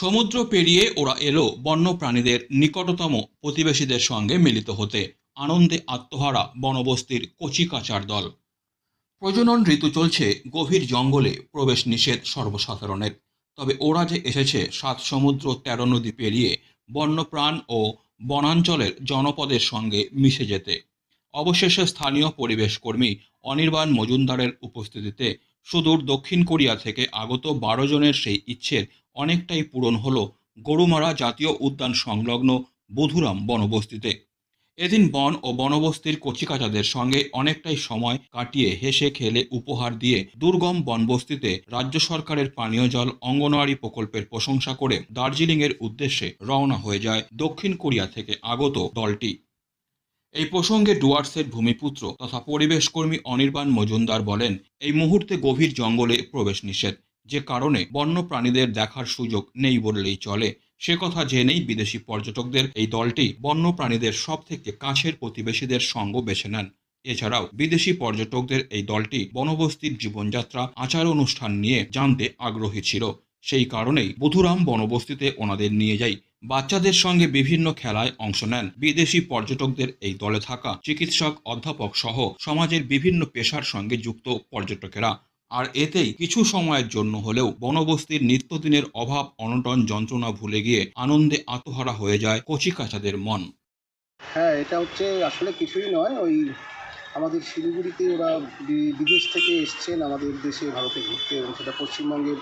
সমুদ্র পেরিয়ে ওরা এলো বন্যপ্রাণীদের নিকটতম প্রতিবেশীদের সঙ্গে মিলিত হতে। আনন্দে আত্মহারা বনবস্তির কচিকাচার দল। প্রজনন ঋতু চলছে গভীর জঙ্গলে প্রবেশ নিষেধ সর্বসাধারণের। তবে ওরা যে এসেছে সাত সমুদ্র তেরো নদী পেরিয়ে বন্যপ্রাণ ও বনাঞ্চলের জনপদের সঙ্গে মিশে যেতে। অবশেষে স্থানীয় পরিবেশ কর্মী অনির্বাণ মজুমদারের উপস্থিতিতে সুদূর দক্ষিণ কোরিয়া থেকে আগত বারো জনের সেই ইচ্ছের অনেকটাই পূরণ হল গরুমারা জাতীয় উদ্যান সংলগ্ন বধুরাম বনবস্তিতে। এদিন বন ও বনবস্তির কচিকাচাদের সঙ্গে অনেকটাই সময় কাটিয়ে হেসে খেলে উপহার দিয়ে দুর্গম বনবস্তিতে রাজ্য সরকারের পানীয় জল অঙ্গনওয়াড়ি প্রকল্পের প্রশংসা করে দার্জিলিংয়ের উদ্দেশ্যে রওনা হয়ে যায় দক্ষিণ কোরিয়া থেকে আগত দলটি। এই প্রসঙ্গে ডুয়ার্সের ভূমিপুত্র তথা পরিবেশ কর্মী অনির্বাণ মজুমদার বলেন, এই মুহূর্তে গভীর জঙ্গলে প্রবেশ নিষেধ, যে কারণে বন্য প্রাণীদের দেখার সুযোগ নেই বললেই চলে। সে কথা জেনেই বিদেশি পর্যটকদের এই দলটি বন্য প্রাণীদের সব থেকে কাছের প্রতিবেশীদের সঙ্গ বেছে নেন। এছাড়াও বিদেশি পর্যটকদের এই দলটি বনবস্তির জীবনযাত্রা, আচার অনুষ্ঠান নিয়ে জানতে আগ্রহী ছিল। সেই কারণেই বধুরাম বনবস্তিতে ওনাদের নিয়ে যাই। বাচ্চাদের সঙ্গে বিভিন্ন খেলায় অংশ নেন। বিদেশি পর্যটকদের এই দলে থাকা চিকিৎসক, অধ্যাপক সহ সমাজের বিভিন্ন পেশার সঙ্গে যুক্ত পর্যটকেরা। আর এতেই কিছু সময়ের জন্য হলেও বনবস্তির নিত্যদিনের অভাব, অনটন যন্ত্রণা ভুলে গিয়ে আনন্দে আত্মহারা হয়ে যায় কচিকাচাদের মন। হ্যাঁ এটা হচ্ছে আসলে কিছুই নয়। ওই আমাদের শিলিগুড়িতে ওরা বিদেশ থেকে এসছেন আমাদের দেশে, ভারতে ঘুরতে এবং সেটা পশ্চিমবঙ্গের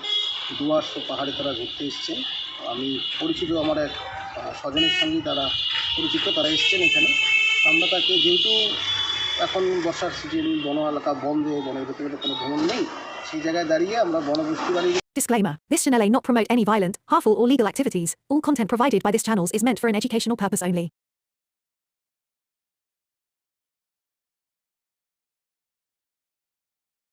ও পাহাড়ে তারা ঘুরতে এসছেন। আমি পরিচিত আমার এক স্বজনের সঙ্গে তারা পরিচিত তারা এসছেন এখানে আমরা তাকে যেহেতু এখন বর্ষার সিজন বন এলাকা বন্ধ বনের ভেতরে কোনো ভ্রমণ নেই সেই জায়গায় দাঁড়িয়ে আমরা বনবস্তি দাঁড়িয়ে Disclaimer This channel may not promote any violent, harmful, or legal activities. All content provided by this channel is meant for an educational purpose only.